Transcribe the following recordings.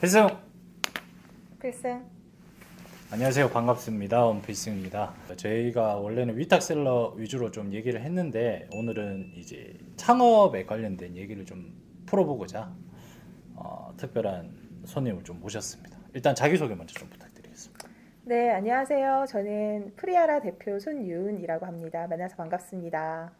필승 필승. 안녕하세요 반갑습니다 원필승입니다 저희가 원래는 위탁셀러 위주로 좀 얘기를 했는데 오늘은 이제 창업에 관련된 얘기를 좀 풀어보고자 어, 특별한 손님을 좀 모셨습니다 일단 자기소개 먼저 좀 부탁드리겠습니다 네, 안녕하세요. 저는 프리아라 대표 손유은이라고 합니다. 만나서 반갑습니다.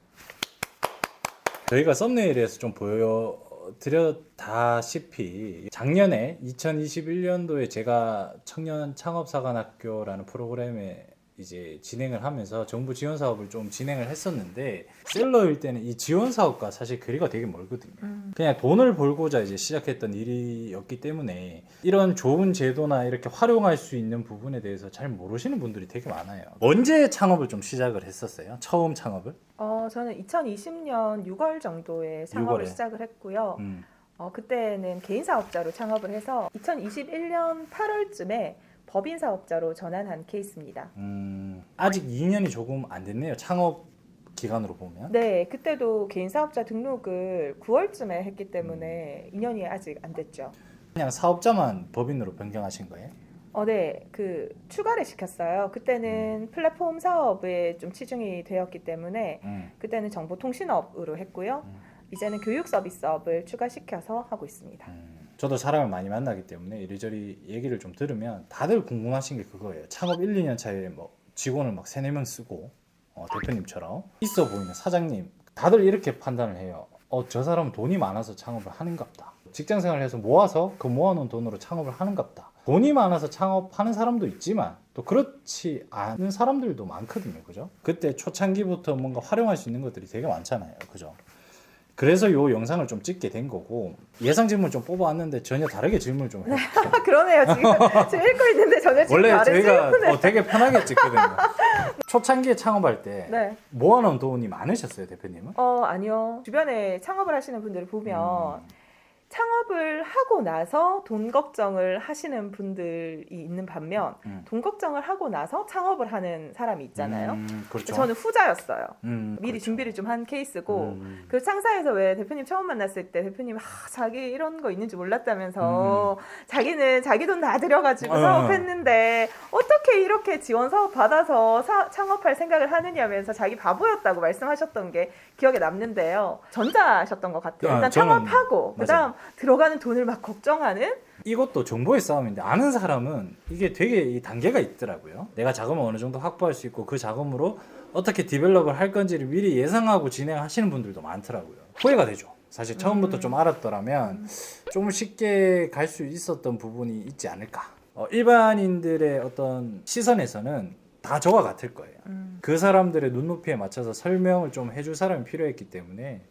저희가 썸네일에서 좀 보여 드렸다시피 작년에 2021년도에 제가 청년 창업사관학교라는 프로그램에 이제 진행을 하면서 정부 지원 사업을 좀 진행을 했었는데 셀러일 때는 이 지원 사업과 사실 거리가 되게 멀거든요. 그냥 돈을 벌고자 이제 시작했던 일이었기 때문에 이런 좋은 제도나 이렇게 활용할 수 있는 부분에 대해서 잘 모르시는 분들이 되게 많아요. 언제 창업을 좀 시작을 했었어요? 처음 창업을? 어, 저는 2020년 6월 정도에 창업을 6월에. 시작을 했고요. 음. 어, 그때는 개인 사업자로 창업을 해서 2021년 8월쯤에 법인 사업자로 전환한 케이스입니다. 음, 아직 2년이 조금 안 됐네요. 창업 기간으로 보면. 네, 그때도 개인 사업자 등록을 9월쯤에 했기 때문에 2년이 아직 안 됐죠. 그냥 사업자만 법인으로 변경하신 거예요? 어, 네, 그 추가를 시켰어요. 그때는 플랫폼 사업에 좀 치중이 되었기 때문에 음. 그때는 정보통신업으로 했고요. 음. 이제는 교육 서비스업을 추가시켜서 하고 있습니다. 음. 저도 사람을 많이 만나기 때문에 이리저리 얘기를 좀 들으면 다들 궁금하신 게 그거예요. 창업 1, 2년 차에 뭐 직원을 막 3, 4명 쓰고 어, 대표님처럼 있어 보이는 사장님 다들 이렇게 판단을 해요. 어, 저 사람은 돈이 많아서 창업을 하는갑다. 직장 생활해서 모아서 그 모아놓은 돈으로 창업을 하는갑다. 돈이 많아서 창업하는 사람도 있지만 또 그렇지 않은 사람들도 많거든요. 그죠? 그때 초창기부터 뭔가 활용할 수 있는 것들이 되게 많잖아요. 그죠? 그래서 요 영상을 좀 찍게 된 거고 예상 질문 좀 뽑아왔는데 전혀 다르게 질문을 좀 해요. 아, 그러네요. 지금, 지금 읽고 있는데 전혀 지금 원래 다른 저희가 질문을. 어, 되게 편하게 찍거든요. 초창기에 창업할 때 네. 모아놓은 돈이 많으셨어요, 대표님은? 어, 아니요. 주변에 창업을 하시는 분들을 보면 음, 창업을 하고 나서 돈 걱정을 하시는 분들이 있는 반면 음. 돈 걱정을 하고 나서 창업을 하는 사람이 있잖아요. 음, 그렇죠. 저는 후자였어요. 음, 미리 그렇죠. 준비를 좀 한 케이스고 음. 그 창사에서 왜 대표님 처음 만났을 때 대표님 아, 자기 이런 거 있는지 몰랐다면서 자기는 자기 돈 다 들여가지고 음. 어. 사업했는데 어떻게 이렇게 지원 사업 받아서 사- 창업할 생각을 하느냐면서 자기 바보였다고 말씀하셨던 게 기억에 남는데요. 전자셨던 것 같아요. 아, 일단 저는 창업하고 그다음 들어가는 돈을 막 걱정하는 이것도 정보의 싸움인데 아는 사람은 이게 되게 이 단계가 있더라고요. 내가 자금을 어느 정도 확보할 수 있고 그 자금으로 어떻게 디벨롭을 할 건지를 미리 예상하고 진행하시는 분들도 많더라고요. 후회가 되죠. 사실 처음부터 음. 좀 알았더라면 좀 쉽게 갈 수 있었던 부분이 있지 않을까. 어, 일반인들의 어떤 시선에서는 다 저와 같을 거예요. 음, 그 사람들의 눈높이에 맞춰서 설명을 좀 해줄 사람이 필요했기 때문에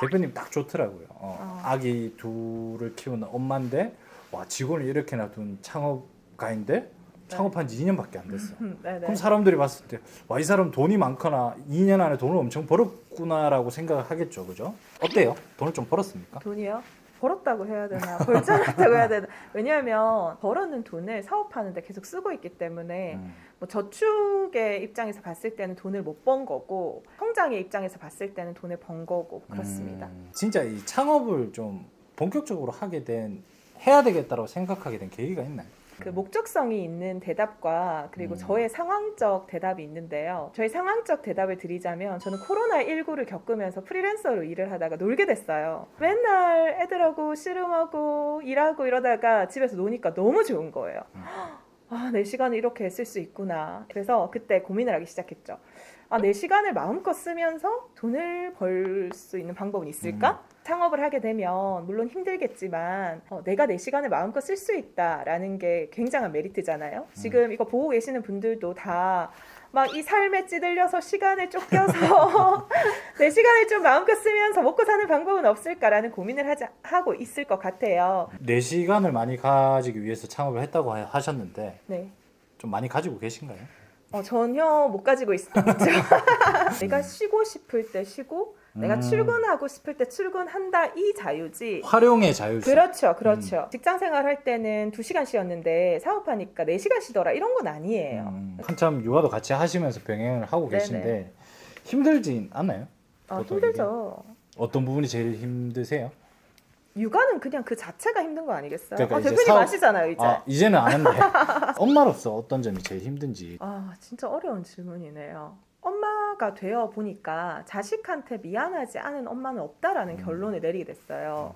대표님 딱 좋더라고요. 어, 어. 아기 둘을 키우는 엄마인데 와 직원을 이렇게나 둔 창업가인데 창업한 지 2년밖에 안 됐어. 음, 네네. 그럼 사람들이 봤을 때 와 이 사람 돈이 많거나 2년 안에 돈을 엄청 벌었구나라고 생각을 하겠죠, 그죠? 어때요? 돈을 좀 벌었습니까? 돈이요? 벌었다고 해야 되나 벌지 않았다고 해야 되나 왜냐하면 벌었는 돈을 사업하는데 계속 쓰고 있기 때문에 음. 뭐 저축의 입장에서 봤을 때는 돈을 못 번 거고 성장의 입장에서 봤을 때는 돈을 번 거고 그렇습니다. 음, 진짜 이 창업을 좀 본격적으로 하게 된 해야 되겠다고 생각하게 된 계기가 있나요? 그 목적성이 있는 대답과 그리고 음. 저의 상황적 대답이 있는데요. 저의 상황적 대답을 드리자면 저는 코로나19를 겪으면서 프리랜서로 일을 하다가 놀게 됐어요. 맨날 애들하고 씨름하고 일하고 이러다가 집에서 노니까 너무 좋은 거예요. 음. 아, 내 시간을 이렇게 쓸 수 있구나. 그래서 그때 고민을 하기 시작했죠. 아, 내 시간을 마음껏 쓰면서 돈을 벌 수 있는 방법은 있을까? 창업을 하게 되면 물론 힘들겠지만 어, 내가 내 시간을 마음껏 쓸 수 있다라는 게 굉장한 메리트잖아요. 지금 이거 보고 계시는 분들도 다 막 이 삶에 찌들려서 시간을 쫓겨서 내 시간을 좀 마음껏 쓰면서 먹고 사는 방법은 없을까라는 고민을 하자, 하고 있을 것 같아요. 내 시간을 많이 가지기 위해서 창업을 했다고 하- 하셨는데 네. 좀 많이 가지고 계신가요? 어, 전혀 못 가지고 있, 있죠. 내가 쉬고 싶을 때 쉬고, 내가 음. 출근하고 싶을 때 출근한다 이 자유지. 활용의 자율성. 그렇죠, 그렇죠. 음. 직장 생활 할 때는 2시간 쉬었는데 사업하니까 4시간 쉬더라. 이런 건 아니에요. 음, 한참 육아도 같이 하시면서 병행을 하고 네네. 계신데 힘들진 않나요? 어, 보통 힘들죠. 어떤 부분이 제일 힘드세요? 육아는 그냥 그 자체가 힘든 거 아니겠어요? 그러니까 아, 이제 대표님 사업- 아시잖아요 이제. 아 이제는 아는데 엄마로서 어떤 점이 제일 힘든지 아, 진짜 어려운 질문이네요. 엄마가 되어 보니까 자식한테 미안하지 않은 엄마는 없다라는 음. 결론을 내리게 됐어요.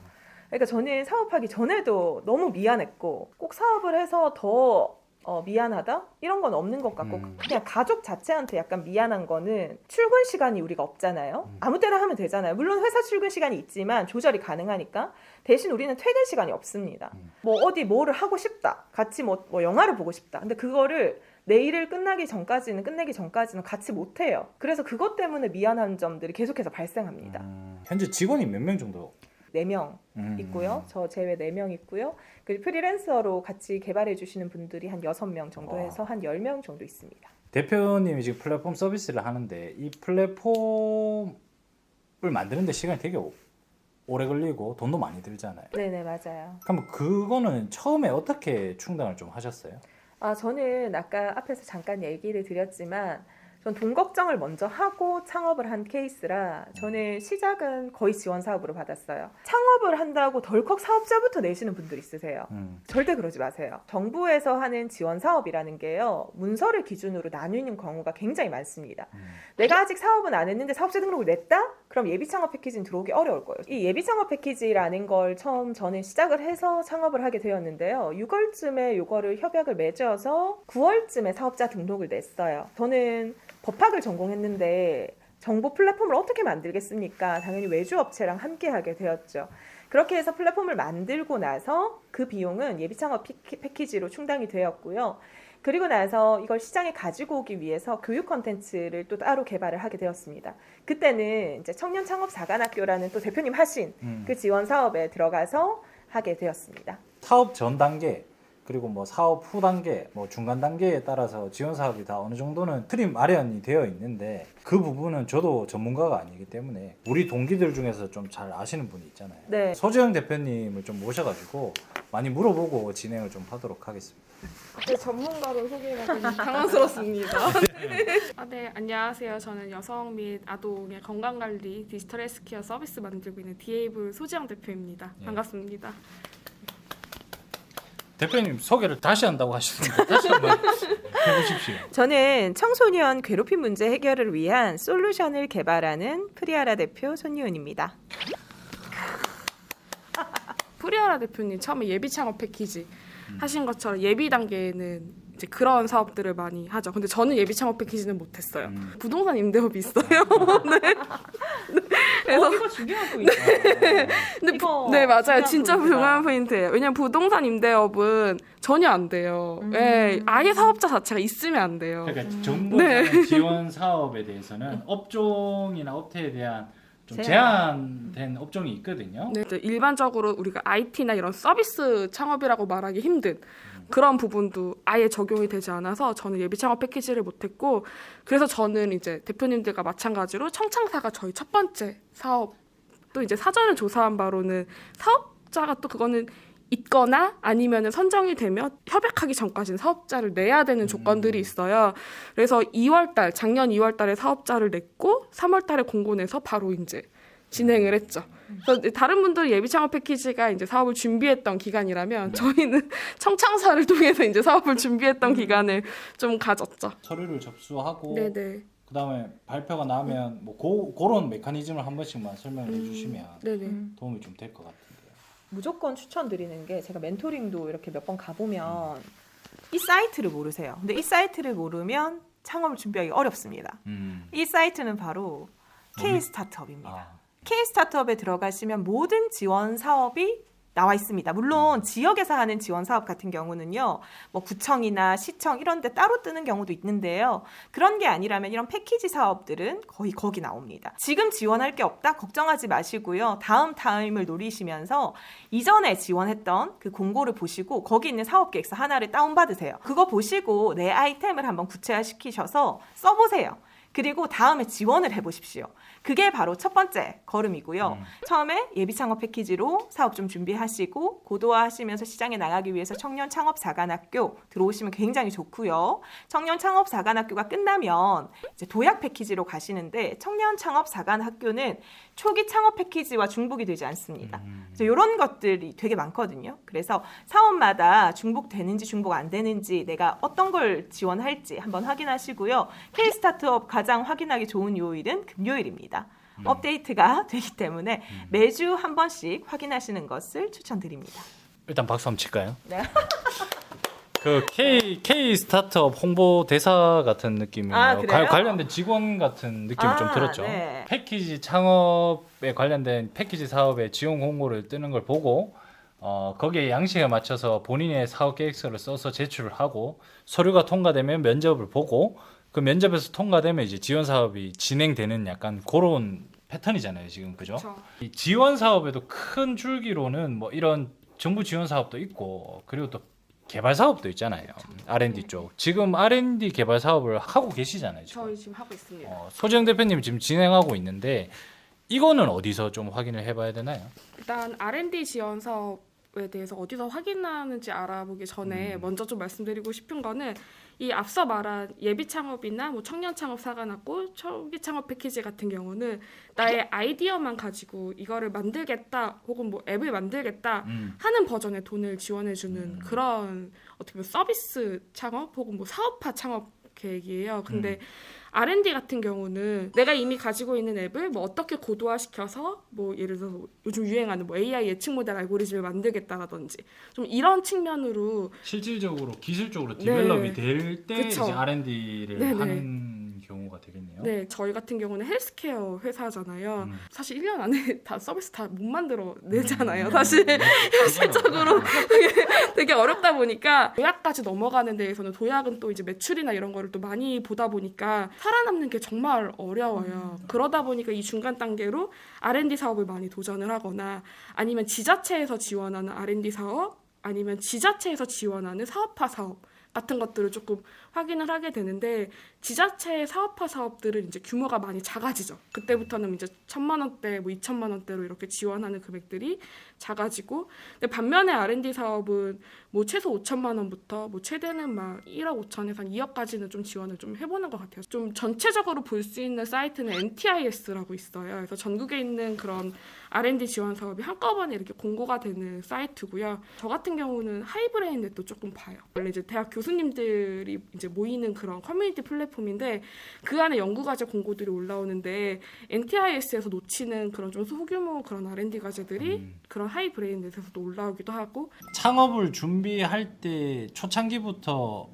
그러니까 저는 사업하기 전에도 너무 미안했고 꼭 사업을 해서 더 어, 미안하다 이런 건 없는 것 같고 음. 그냥 가족 자체한테 약간 미안한 거는 출근 시간이 우리가 없잖아요. 음. 아무 때나 하면 되잖아요. 물론 회사 출근 시간이 있지만 조절이 가능하니까 대신 우리는 퇴근 시간이 없습니다. 음. 뭐 어디 뭐를 하고 싶다, 같이 뭐, 뭐 영화를 보고 싶다. 근데 그거를 내일을 끝나기 전까지는 끝내기 전까지는 같이 못 해요. 그래서 그것 때문에 미안한 점들이 계속해서 발생합니다. 음, 현재 직원이 몇 명 정도 네명 음. 있고요. 저 제외 네명 있고요. 그리고 프리랜서로 같이 개발해 주시는 분들이 한 여섯 명 정도 와. 해서 한열명 정도 있습니다. 대표님이 지금 플랫폼 서비스를 하는데 이 플랫폼을 만드는데 시간이 되게 오- 오래 걸리고 돈도 많이 들잖아요. 네네 맞아요. 그럼 그거는 처음에 어떻게 충당을 좀 하셨어요? 아 저는 아까 앞에서 잠깐 얘기를 드렸지만 전 돈 걱정을 먼저 하고 창업을 한 케이스라 저는 시작은 거의 지원 사업으로 받았어요. 창업을 한다고 덜컥 사업자부터 내시는 분들 있으세요. 음. 절대 그러지 마세요. 정부에서 하는 지원 사업이라는 게요. 문서를 기준으로 나누는 경우가 굉장히 많습니다. 음. 내가 아직 사업은 안 했는데 사업자 등록을 냈다? 그럼 예비 창업 패키지는 들어오기 어려울 거예요. 이 예비 창업 패키지라는 걸 처음 저는 시작을 해서 창업을 하게 되었는데요. 6월쯤에 이거를 협약을 맺어서 9월쯤에 사업자 등록을 냈어요. 저는 법학을 전공했는데 정보 플랫폼을 어떻게 만들겠습니까? 당연히 외주 업체랑 함께 하게 되었죠. 그렇게 해서 플랫폼을 만들고 나서 그 비용은 예비 창업 패키지로 충당이 되었고요. 그리고 나서 이걸 시장에 가지고 오기 위해서 교육 컨텐츠를 또 따로 개발을 하게 되었습니다. 그때는 이제 청년 창업 사관학교라는 또 대표님 하신 음. 그 지원 사업에 들어가서 하게 되었습니다. 사업 전 단계 그리고 뭐 사업 후 단계, 뭐 중간 단계에 따라서 지원 사업이 다 어느 정도는 틀이 마련이 되어 있는데 그 부분은 저도 전문가가 아니기 때문에 우리 동기들 중에서 좀 잘 아시는 분이 있잖아요. 네. 소재영 대표님을 좀 모셔가지고 많이 물어보고 진행을 좀 하도록 하겠습니다. 제 전문가로 소개가 좀 당황스럽습니다. 아, 네, 안녕하세요. 저는 여성 및 아동의 건강관리 디지털 헬스케어 서비스 만들고 있는 디에이블 소지영 대표입니다. 예. 반갑습니다. 대표님 소개를 다시 한다고 하시는데 다시 한번 해보십시오. 저는 청소년 괴롭힘 문제 해결을 위한 솔루션을 개발하는 프리아라 대표 손예은입니다. 프리아라 대표님 처음에 예비 창업 패키지 하신 것처럼 예비 단계에는 이제 그런 사업들을 많이 하죠. 근데 저는 예비 창업 패키지는 못했어요. 음. 부동산 임대업이 있어요. 네. 그래서 이거 중요한 포인트. 근데 이거 부- 네 맞아요 진짜 포인트다. 중요한 포인트예요 왜냐면 부동산 임대업은 전혀 안 돼요 음. 예, 아예 사업자 자체가 있으면 안 돼요 그러니까 정부 네. 지원 사업에 대해서는 업종이나 업태에 대한 좀 제한. 제한된 업종이 있거든요. 네, 일반적으로 우리가 IT나 이런 서비스 창업이라고 말하기 힘든 그런 부분도 아예 적용이 되지 않아서 저는 예비 창업 패키지를 못했고 그래서 저는 이제 대표님들과 마찬가지로 청창사가 저희 첫 번째 사업 또 이제 사전을 조사한 바로는 사업자가 또 그거는 있거나 아니면 선정이 되면 협약하기 전까지는 사업자를 내야 되는 조건들이 있어요. 그래서 2월달 작년 2월달에 사업자를 냈고 3월달에 공고 내서 바로 이제 진행을 했죠. 그래서 다른 분들 예비 창업 패키지가 이제 사업을 준비했던 기간이라면 저희는 청창사를 통해서 이제 사업을 준비했던 기간을 좀 가졌죠. 서류를 접수하고 네네. 그다음에 발표가 나면 뭐 고, 그런 메커니즘을 한 번씩만 설명해 음. 주시면 네네. 도움이 좀 될 것 같은데요. 무조건 추천드리는 게 제가 멘토링도 이렇게 몇 번 가보면 이 사이트를 모르세요. 근데 이 사이트를 모르면 창업을 준비하기 어렵습니다. 음. 이 사이트는 바로 K 뭐니? 스타트업입니다. 아, K 스타트업에 들어가시면 모든 지원 사업이 나와 있습니다. 물론 지역에서 하는 지원 사업 같은 경우는요, 뭐 구청이나 시청 이런 데 따로 뜨는 경우도 있는데요. 그런 게 아니라면 이런 패키지 사업들은 거의 거기 나옵니다. 지금 지원할 게 없다? 걱정하지 마시고요. 다음 타임을 노리시면서 이전에 지원했던 그 공고를 보시고 거기 있는 사업 계획서 하나를 다운받으세요. 그거 보시고 내 아이템을 한번 구체화시키셔서 써보세요. 그리고 다음에 지원을 해보십시오. 그게 바로 첫 번째 걸음이고요. 음. 처음에 예비 창업 패키지로 사업 좀 준비하시고 고도화하시면서 시장에 나가기 위해서 청년 창업 사관학교 들어오시면 굉장히 좋고요. 청년 창업 사관학교가 끝나면 이제 도약 패키지로 가시는데 청년 창업 사관학교는 초기 창업 패키지와 중복이 되지 않습니다. 음. 그래서 이런 것들이 되게 많거든요. 그래서 사업마다 중복되는지 중복 안 되는지 내가 어떤 걸 지원할지 한번 확인하시고요. K 스타트업 가장 확인하기 좋은 요일은 금요일입니다. 음. 업데이트가 되기 때문에 매주 한 번씩 확인하시는 것을 추천드립니다. 일단 박수 한번 칠까요? 네. 그 K K 스타트업 홍보 대사 같은 느낌이에요. 아? 관- 관련된 직원 같은 느낌이 아, 좀 들었죠. 네. 패키지 창업에 관련된 패키지 사업의 지원 공고를 뜨는 걸 보고 어, 거기에 양식에 맞춰서 본인의 사업 계획서를 써서 제출을 하고 서류가 통과되면 면접을 보고 그 면접에서 통과되면 이제 지원 사업이 진행되는 약간 그런 패턴이잖아요, 지금 그죠? 그렇죠. 이 지원 사업에도 큰 줄기로는 뭐 이런 정부 지원 사업도 있고 그리고 또 개발 사업도 있잖아요. R&D 쪽. 지금 R&D 개발 사업을 하고 계시잖아요. 지금. 저희 지금 하고 있습니다. 어, 소정 대표님 지금 진행하고 있는데 이거는 어디서 좀 확인을 해봐야 되나요? 일단 R&D 지원 사업에 대해서 어디서 확인하는지 알아보기 전에 음. 먼저 좀 말씀드리고 싶은 거는 이 앞서 말한 예비 창업이나 뭐 청년 창업 사관학고 초기 창업 패키지 같은 경우는 나의 아이디어만 가지고 이거를 만들겠다 혹은 뭐 앱을 만들겠다 음. 하는 버전의 돈을 지원해주는 음. 그런 어떻게 보면 서비스 창업 혹은 뭐 사업화 창업 계획이에요. 근데 음. R&D 같은 경우는 내가 이미 가지고 있는 앱을 뭐 어떻게 고도화시켜서 뭐 예를 들어서 뭐 요즘 유행하는 뭐 AI 예측 모델 알고리즘을 만들겠다라든지 좀 이런 측면으로 실질적으로 기술적으로 네. 디벨롭이 될때 그쵸. 이제 R&D를 네네. 하는 경우가 되겠네요. 네 저희 같은 경우는 헬스케어 회사잖아요. 음. 사실 1년 안에 다 서비스 다 못 만들어 내잖아요. 음. 사실 음. 현실적으로 되게 어렵다 보니까 도약까지 넘어가는 데에서는 도약은 또 이제 매출이나 이런 거를 또 많이 보다 보니까 살아남는 게 정말 어려워요. 그러다 보니까 이 중간 단계로 R&D 사업을 많이 도전을 하거나 아니면 지자체에서 지원하는 R&D 사업 아니면 지자체에서 지원하는 사업화 사업 같은 것들을 조금 확인을 하게 되는데 지자체의 사업화 사업들은 이제 규모가 많이 작아지죠. 그때부터는 이제 천만 원대, 뭐 이천만 원대로 이렇게 지원하는 금액들이 작아지고, 근데 반면에 R&D 사업은 뭐 최소 오천만 원부터 뭐 최대는 막 1억 5천에서 한 2억까지는 좀 지원을 좀 해보는 것 같아요. 좀 전체적으로 볼 수 있는 사이트는 NTIS라고 있어요. 그래서 전국에 있는 그런 R&D 지원 사업이 한꺼번에 이렇게 공고가 되는 사이트고요. 저 같은 경우는 하이브레인넷도 조금 봐요. 원래 이제 대학 교수님들이 이제 모이는 그런 커뮤니티 플랫폼인데 그 안에 연구 과제 공고들이 올라오는데 NTIS에서 놓치는 그런 좀 소규모 그런 R&D 과제들이 음. 그런 하이 브레인넷에서도 올라오기도 하고 창업을 준비할 때 초창기부터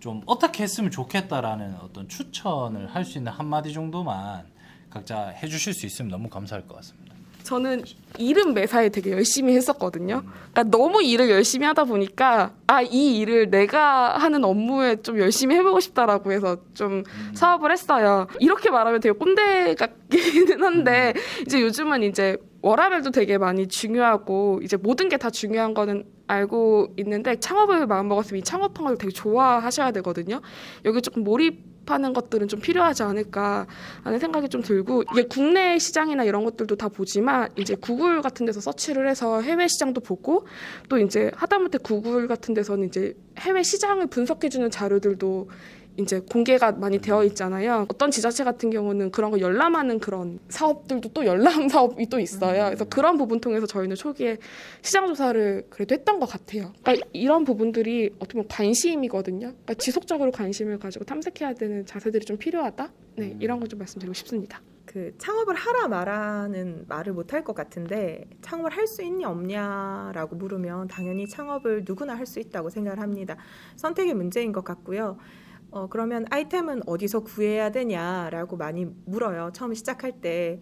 좀 어떻게 했으면 좋겠다라는 어떤 추천을 할 수 있는 한마디 정도만 각자 해주실 수 있으면 너무 감사할 것 같습니다. 저는 일은 매사에 되게 열심히 했었거든요. 그러니까 너무 일을 열심히 하다 보니까 아 이 일을 내가 하는 업무에 좀 열심히 해보고 싶다라고 해서 좀 사업을 했어요. 이렇게 말하면 되게 꼰대 같기는 한데 이제 요즘은 이제 워라밸도 되게 많이 중요하고 이제 모든 게 다 중요한 거는 알고 있는데 창업을 마음먹었으면 이 창업한 걸 되게 좋아하셔야 되거든요. 여기 조금 몰입 하는 것들은 좀 필요하지 않을까 하는 생각이 좀 들고 이게 국내 시장이나 이런 것들도 다 보지만 이제 구글 같은 데서 서치를 해서 해외 시장도 보고 또 이제 하다못해 구글 같은 데서는 이제 해외 시장을 분석해주는 자료들도 이제 공개가 많이 되어 있잖아요. 어떤 지자체 같은 경우는 그런 거 열람하는 그런 사업들도 또 열람 사업이 또 있어요. 그래서 그런 부분 통해서 저희는 초기에 시장 조사를 그래도 했던 것 같아요. 그러니까 이런 부분들이 어떻게 보면 관심이거든요. 그러니까 지속적으로 관심을 가지고 탐색해야 되는 자세들이 좀 필요하다. 네, 이런 걸 좀 말씀드리고 싶습니다. 그 창업을 하라 말아는 말을 못 할 것 같은데 창업을 할 수 있냐 없냐라고 물으면 당연히 창업을 누구나 할 수 있다고 생각을 합니다. 선택의 문제인 것 같고요. 어, 그러면 아이템은 어디서 구해야 되냐라고 많이 물어요. 처음 시작할 때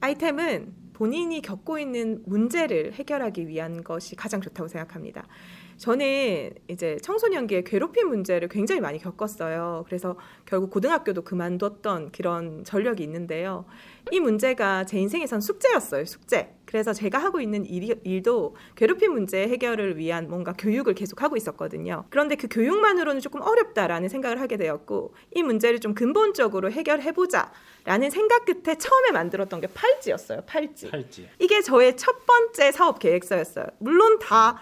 아이템은 본인이 겪고 있는 문제를 해결하기 위한 것이 가장 좋다고 생각합니다. 저는 이제 청소년기에 괴롭힘 문제를 굉장히 많이 겪었어요. 그래서 결국 고등학교도 그만뒀던 그런 전력이 있는데요. 이 문제가 제 인생에선 숙제였어요, 숙제. 그래서 제가 하고 있는 일, 일도 괴롭힘 문제 해결을 위한 뭔가 교육을 계속 하고 있었거든요. 그런데 그 교육만으로는 조금 어렵다라는 생각을 하게 되었고, 이 문제를 좀 근본적으로 해결해보자. 라는 생각 끝에 처음에 만들었던 게 팔찌였어요, 팔찌. 팔찌. 이게 저의 첫 번째 사업 계획서였어요. 물론 다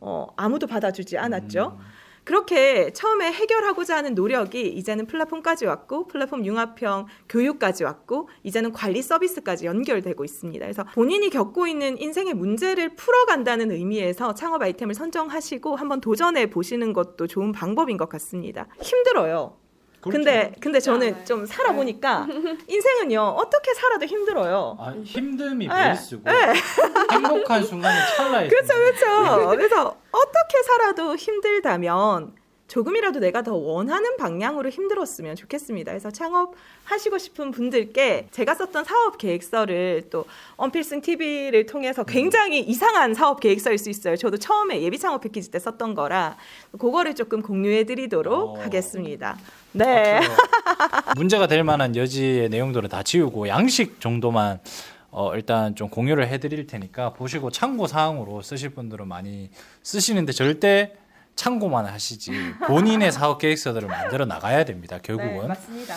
어, 아무도 받아주지 않았죠. 음. 그렇게 처음에 해결하고자 하는 노력이 이제는 플랫폼까지 왔고 플랫폼 융합형 교육까지 왔고 이제는 관리 서비스까지 연결되고 있습니다. 그래서 본인이 겪고 있는 인생의 문제를 풀어간다는 의미에서 창업 아이템을 선정하시고 한번 도전해 보시는 것도 좋은 방법인 것 같습니다. 힘들어요. 그렇죠. 근데 근데 저는 네. 좀 살아보니까 인생은요 어떻게 살아도 힘들어요. 아, 힘듦이 네. 베이스고 행복한 순간이 찰나에 그렇죠. 그렇죠. 그래서 어떻게 살아도 힘들다면 조금이라도 내가 더 원하는 방향으로 힘들었으면 좋겠습니다. 그래서 창업하시고 싶은 분들께 제가 썼던 사업 계획서를 또 언필승 TV를 통해서 굉장히 이상한 사업 계획서일 수 있어요. 저도 처음에 예비 창업 패키지 때 썼던 거라 그거를 조금 공유해 드리도록 어. 하겠습니다. 네. 앞으로 문제가 될 만한 여지의 내용들은 다 지우고 양식 정도만 어, 일단 좀 공유를 해드릴 테니까 보시고 참고 사항으로 쓰실 분들은 많이 쓰시는데 절대 참고만 하시지 본인의 사업 계획서들을 만들어 나가야 됩니다. 결국은 네, 맞습니다.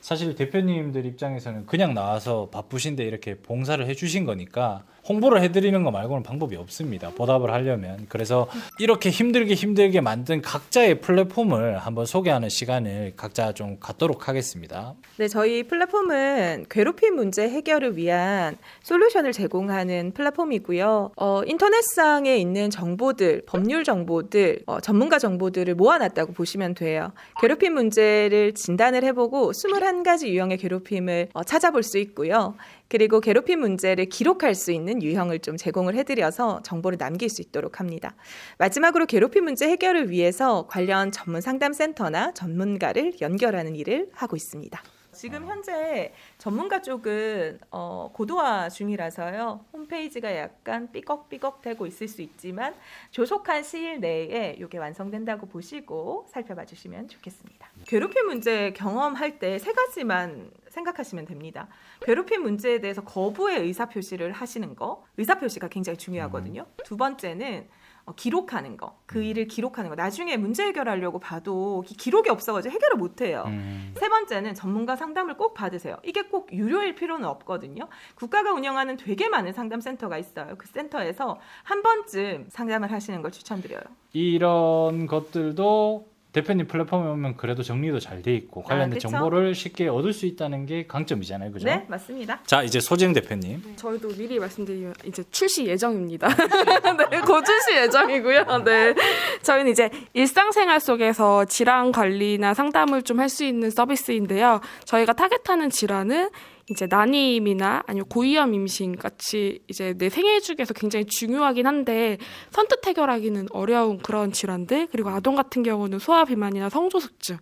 사실 대표님들 입장에서는 그냥 나와서 바쁘신데 이렇게 봉사를 해주신 거니까 홍보를 해드리는 거 말고는 방법이 없습니다. 보답을 하려면 그래서 이렇게 힘들게 힘들게 만든 각자의 플랫폼을 한번 소개하는 시간을 각자 좀 갖도록 하겠습니다. 네, 저희 플랫폼은 괴롭힘 문제 해결을 위한 솔루션을 제공하는 플랫폼이고요. 어, 인터넷상에 있는 정보들, 법률 정보들, 어, 전문가 정보들을 모아놨다고 보시면 돼요. 괴롭힘 문제를 진단을 해보고 21가지 유형의 괴롭힘을 어, 찾아볼 수 있고요. 그리고 괴롭힘 문제를 기록할 수 있는 유형을 좀 제공을 해드려서 정보를 남길 수 있도록 합니다. 마지막으로 괴롭힘 문제 해결을 위해서 관련 전문 상담센터나 전문가를 연결하는 일을 하고 있습니다. 지금 현재 전문가 쪽은 어, 고도화 중이라서요. 홈페이지가 약간 삐걱삐걱 되고 있을 수 있지만 조속한 시일 내에 이게 완성된다고 보시고 살펴봐 주시면 좋겠습니다. 괴롭힘 문제 경험할 때 세 가지만 생각하시면 됩니다. 괴롭힘 문제에 대해서 거부의 의사 표시를 하시는 거, 의사 표시가 굉장히 중요하거든요. 두 번째는 어, 기록하는 거, 그 일을 기록하는 거. 나중에 문제 해결하려고 봐도 기- 기록이 없어가지고 해결을 못 해요. 음, 세 번째는 전문가 상담을 꼭 받으세요. 이게 꼭 유료일 필요는 없거든요. 국가가 운영하는 되게 많은 상담 센터가 있어요. 그 센터에서 한 번쯤 상담을 하시는 걸 추천드려요. 이런 것들도 대표님 플랫폼에 오면 그래도 정리도 잘 돼 있고 관련된 그쵸? 정보를 쉽게 얻을 수 있다는 게 강점이잖아요, 그죠? 네, 맞습니다. 자 이제 소정 대표님. 저희도 미리 말씀드리면 이제 출시 예정입니다. 네, 곧 출시 예정이고요. 네. 저희는 이제 일상생활 속에서 질환 관리나 상담을 좀 할 수 있는 서비스인데요. 저희가 타겟하는 질환은 이제 난임이나 아니면 고위험 임신 같이 이제 내 생애 중에서 굉장히 중요하긴 한데 선뜻 해결하기는 어려운 그런 질환들 그리고 아동 같은 경우는 소아 비만이나 성조숙증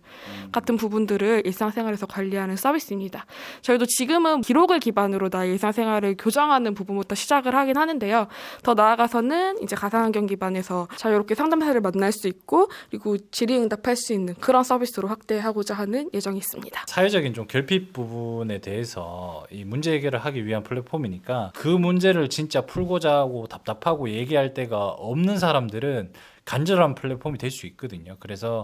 같은 부분들을 일상생활에서 관리하는 서비스입니다. 저희도 지금은 기록을 기반으로 나의 일상생활을 교정하는 부분부터 시작을 하긴 하는데요. 더 나아가서는 이제 가상환경 기반에서 자유롭게 상담사를 만날 수 있고 그리고 질의응답할 수 있는 그런 서비스로 확대하고자 하는 예정이 있습니다. 사회적인 좀 결핍 부분에 대해서 이 문제 해결을 하기 위한 플랫폼이니까 그 문제를 진짜 풀고자 하고 답답하고 얘기할 데가 없는 사람들은 간절한 플랫폼이 될 수 있거든요. 그래서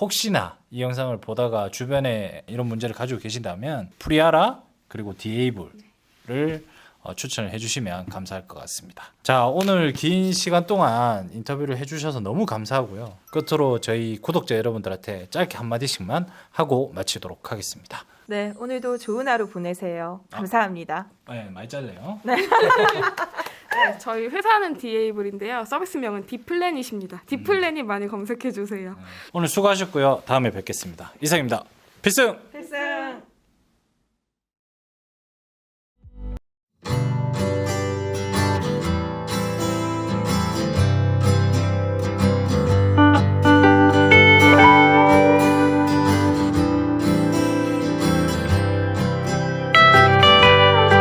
혹시나 이 영상을 보다가 주변에 이런 문제를 가지고 계신다면 프리아라 그리고 디에이블을 어, 추천을 해주시면 감사할 것 같습니다. 자 오늘 긴 시간 동안 인터뷰를 해주셔서 너무 감사하고요. 끝으로 저희 구독자 여러분들한테 짧게 한 마디씩만 하고 마치도록 하겠습니다. 네, 오늘도 좋은 하루 보내세요. 감사합니다. 네, 많이 잘래요. 네, 저희 회사는 디에이블인데요. 서비스명은 디플래닛입니다. 디플래닛 많이 검색해 주세요. 오늘 수고하셨고요. 다음에 뵙겠습니다. 이상입니다. 필승!